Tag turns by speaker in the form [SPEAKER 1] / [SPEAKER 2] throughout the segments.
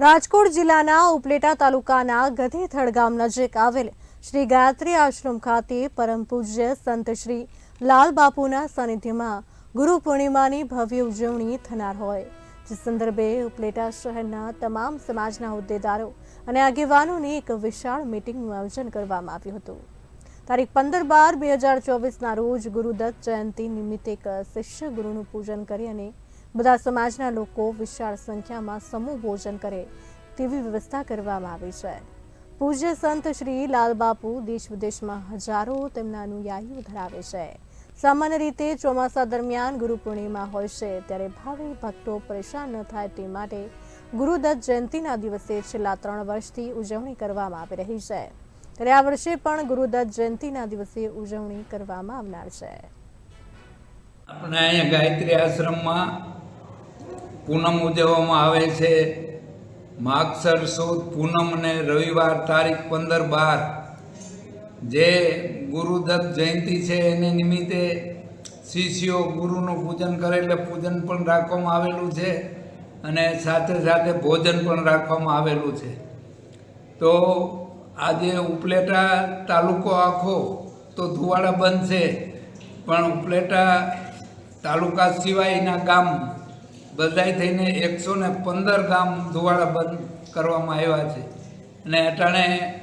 [SPEAKER 1] રાજકોટ જિલ્લાના ઉપલેટા તાલુકાના ગધેથડ ગામ નજીક આવેલ શ્રી ગાયત્રી આશ્રમ ખાતે પરમ પૂજ્ય સંત શ્રી લાલ બાપુના સાનિધ્યમાં ગુરુ પૂર્ણિમાની ભવ્ય ઉજવણી થનાર હોય. જે સંદર્ભે ઉપલેટા શહેરના તમામ સમાજના હોદ્દેદારો અને આગેવાનોની એક વિશાળ મીટિંગનું આયોજન કરવામાં આવ્યું હતું. તારીખ પંદર બાર બે હજાર ચોવીસના રોજ ગુરુદત્ત જયંતિ નિમિત્તે એક શિષ્ય ગુરુનું પૂજન કરી અને બધા સમાજના લોકો વિશાળ સંખ્યામાં સમૂહ ભોજન કરે તેવી વ્યવસ્થા કરવામાં આવી છે. પૂજ્ય સંત શ્રી લાલબાપુ દેશ વિદેશમાં હજારો તેમના અનુયાયીઓ ધરાવે છે. સામાન્ય રીતે ચોમાસા દરમિયાન ગુરુ પૂર્ણિમા હોય છે, ત્યારે ભાવિ ભક્તો પરેશાન ન થાય તે માટે ગુરુદત્ત જયંતિના દિવસે છેલ્લા ત્રણ વર્ષથી ઉજવણી કરવામાં આવી રહી છે. ત્યારે આ વર્ષે પણ ગુરુદત્ત જયંતિના દિવસે ઉજવણી કરવામાં આવનાર છે.
[SPEAKER 2] આપણે અહીંયા ગાયત્રી આશ્રમમાં પૂનમ ઉજવવામાં આવે છે. માગસર સુદ પૂનમ અને રવિવાર તારીખ પંદર બાર. જે ગુરુદત્ત જયંતિ છે એને નિમિત્તે શિષ્યો ગુરુનું પૂજન કરે એટલે પૂજન પણ રાખવામાં આવેલું છે અને સાથે સાથે ભોજન પણ રાખવામાં આવેલું છે. તો આજે ઉપલેટા તાલુકો આખો તો ધુવાડા બંધ છે. પણ ઉપલેટા તાલુકા સિવાયના ગામ બધાય થઈને એકસો ને પંદર ગામ ધુવાડા બંધ કરવામાં આવ્યા છે. અને અટાણે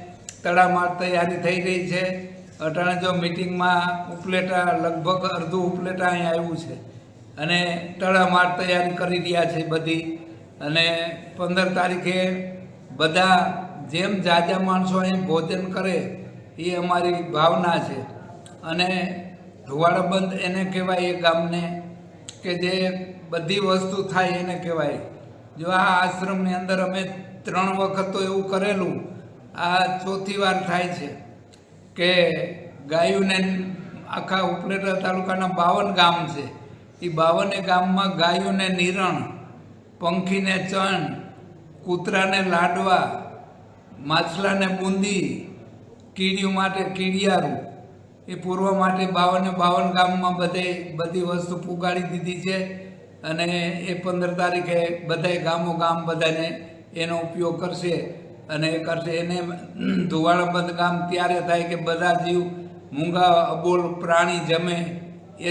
[SPEAKER 2] તડામાર તૈયારી થઈ રહી છે. અટાણે જો મિટિંગમાં ઉપલેટા, લગભગ અડધું ઉપલેટા અહીંયા આવ્યું છે. અને તડામાર તૈયારી કરી રહ્યા છે બધી. અને પંદર તારીખે બધા જેમ જાજા માણસો અહીં ભોજન કરે એ અમારી ભાવના છે. અને ધુવાડા બંધ એને કહેવાય એ ગામને કે જે બધી વસ્તુ થાય એને કહેવાય. જો આ આશ્રમની અંદર અમે ત્રણ વખત તો એવું કરેલું, આ ચોથી વાર થાય છે કે ગાયુને આખા ઉપલેટા તાલુકાના બાવન ગામ છે. એ બાવને ગામમાં ગાયોને નિરણ, પંખીને ચણ, કૂતરાને લાડવા, માછલાને બુંદી, કીડીઓ માટે કીડિયારું એ પૂરવા માટે બાવને બાવન ગામમાં બધે બધી વસ્તુ પુગાડી દીધી છે. અને એ પંદર તારીખે બધાય ગામો ગામ બધાને એનો ઉપયોગ કરશે. અને એ કરશે. એને બંધ ગામ ત્યારે થાય કે બધા જીવ મૂંગા, અબોલ, પ્રાણી જમે. એ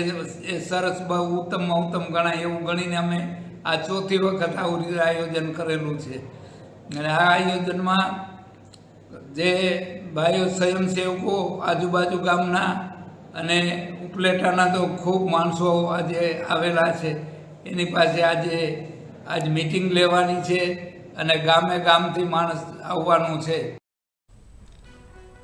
[SPEAKER 2] એ સરસ બહુ ઉત્તમમાં ઉત્તમ ગણાય એવું ગણીને અમે આ ચોથી વખત આવું આયોજન કરેલું છે. અને આ આયોજનમાં જે ભાઈઓ સ્વયંસેવકો આજુબાજુ ગામના અને ઉપલેટાના તો ખૂબ માણસો આજે આવેલા છે. એની પાસે આજે, આજ મીટિંગ લેવાની છે અને ગામે ગામથી માણસ આવવાનું છે.